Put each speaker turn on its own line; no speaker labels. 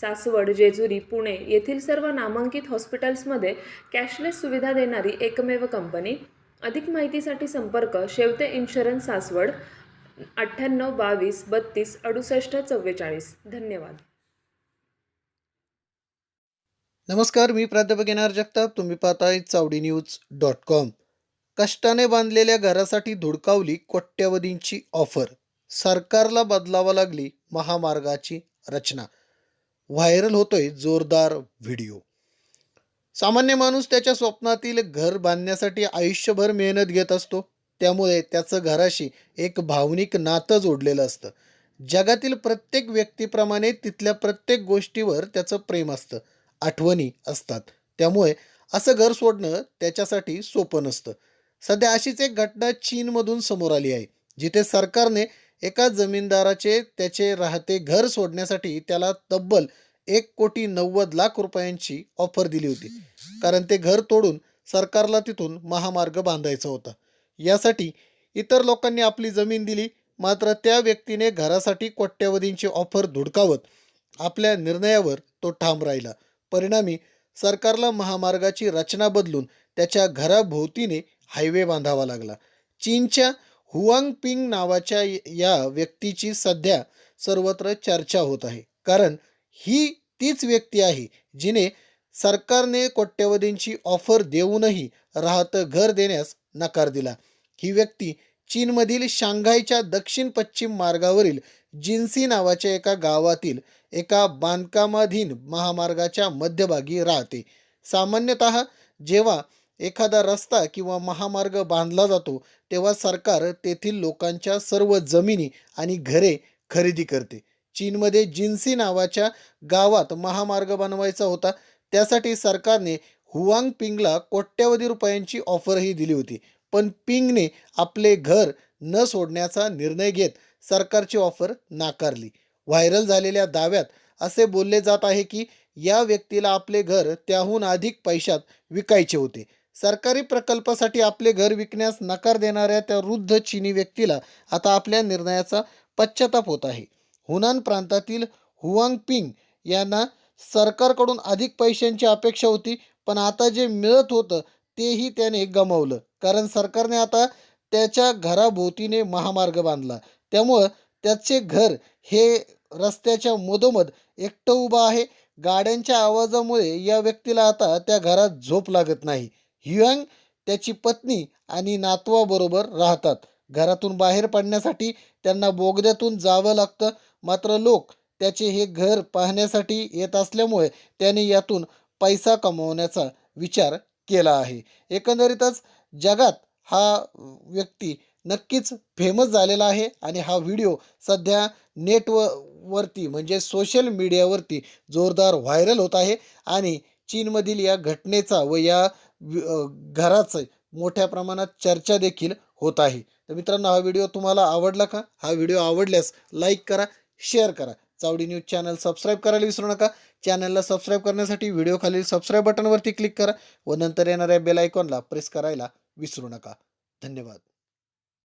सासवड जेजुरी पुणे येथील सर्व नामांकित हॉस्पिटल्समध्ये कॅशलेस सुविधा देणारी एकमेव कंपनी. अधिक माहितीसाठी संपर्क शेवते इन्शुरन्स सासवड अठ्ठ्याण्णव बावीस बत्तीस अडुसष्ट चव्वेचाळीस. धन्यवाद.
नमस्कार मी प्राध्यापक येणार जगताप. तुम्ही पाहताय चावडी न्यूज डॉट कॉम. कष्टाने बांधलेल्या घरासाठी धुडकावली कोट्यवधींची ऑफर. सरकारला बदलावं लागली महामार्गाची रचना. व्हायरल होतोय जोरदार व्हिडिओ. सामान्य माणूस त्याच्या स्वप्नातील घर बांधण्यासाठी आयुष्यभर मेहनत घेत असतो. त्यामुळे त्याचं घराशी एक भावनिक नातं जोडलेलं असतं. जगातील प्रत्येक व्यक्तीप्रमाणे तिथल्या प्रत्येक गोष्टीवर त्याचं प्रेम असतं. आठवणी असतात. त्यामुळे असं घर सोडणं त्याच्यासाठी सोपं नसतं. सध्या अशीच एक घटना चीनमधून समोर आली आहे जिथे सरकारने एका जमीनदाराचे त्याचे राहते घर सोडण्यासाठी त्याला तब्बल एक कोटी नव्वद लाख रुपयांची ऑफर दिली होती. कारण ते घर तोडून सरकारला तिथून महामार्ग बांधायचा होता. यासाठी इतर लोकांनी आपली जमीन दिली मात्र त्या व्यक्तीने घरासाठी कोट्यवधींची ऑफर धुडकावत आपल्या निर्णयावर तो ठाम राहिला. परिणामी सरकारला महामार्गाची रचना बदलून त्याच्या घराभोवतीने हायवे बांधावा लागला. चीनच्या हुआंगपिंग नावाच्या या व्यक्तीची सध्या सर्वत्र चर्चा होत आहे. कारण ही तीच व्यक्ती आहे जिने सरकारने कोट्यवधींची ऑफर देऊनही राहतं घर देण्यास नकार दिला. ही व्यक्ती चीनमधील शांघायच्या दक्षिण पश्चिम मार्गावरील जिन्सी नावाच्या एका गावातील एका बांधकामाधीन महामार्गाच्या मध्यभागी राहते. सामान्यतः जेव्हा एखादा रस्ता किंवा महामार्ग बांधला जातो तेव्हा सरकार तेथील लोकांच्या सर्व जमिनी आणि घरे खरेदी करते. चीनमध्ये जिन्सी नावाच्या गावात महामार्ग बनवायचा होता. त्यासाठी सरकारने हुआंग पिंगला कोट्यवधी रुपयांची ऑफरही दिली होती. पण पिंगने आपले घर न सोडण्याचा निर्णय घेत सरकारची ऑफर नाकारली. व्हायरल झालेल्या दाव्यात असे बोलले जात आहे की या व्यक्तीला आपले घर त्याहून अधिक पैशात विकायचे होते. सरकारी प्रकल्पासाठी आपले घर विकण्यास नकार देणाऱ्या त्या वृद्ध चीनी व्यक्तीला आता आपल्या निर्णयाचा पश्चाताप होत आहे. हुनान प्रांतातील हुआंगपिंग यांना सरकारकडून अधिक पैशांची अपेक्षा होती पण आता जे मिळत होतं तेही त्याने गमावलं. कारण सरकारने आता त्याच्या घराभोवतीने महामार्ग बांधला. त्यामुळं त्याचे घर हे रस्त्याच्या मधोमध एकटं उभं आहे. गाड्यांच्या आवाजामुळे या व्यक्तीला आता त्या घरात झोप लागत नाही. ह्युआंग त्याची पत्नी आणि नातवाबरोबर राहतात. घरातून बाहेर पडण्यासाठी त्यांना बोगद्यातून जावं लागतं. मात्र लोक त्याचे हे घर पाहण्यासाठी येत असल्यामुळे त्याने यातून पैसा कमवण्याचा विचार केला आहे. एकंदरीतच जगात हा व्यक्ती नक्कीच फेमस झालेला आहे आणि हा व्हिडिओ सध्या नेटव वरती म्हणजे सोशल मीडियावरती जोरदार व्हायरल होत आहे आणि चीनमधील या घटनेचा व या घराचं मोठ्या प्रमाणात चर्चा देखील होत आहे. तर मित्रांनो हा व्हिडिओ तुम्हाला आवडला का? हा व्हिडिओ आवडल्यास लाईक करा शेअर करा. चावडी न्यूज चॅनल सबस्क्राईब करायला विसरू नका. चॅनलला सबस्क्राईब करण्यासाठी व्हिडिओ खालील सबस्क्राईब बटनवरती क्लिक करा व नंतर येणाऱ्या बेल आयकॉनला प्रेस करायला विसरू नका. धन्यवाद.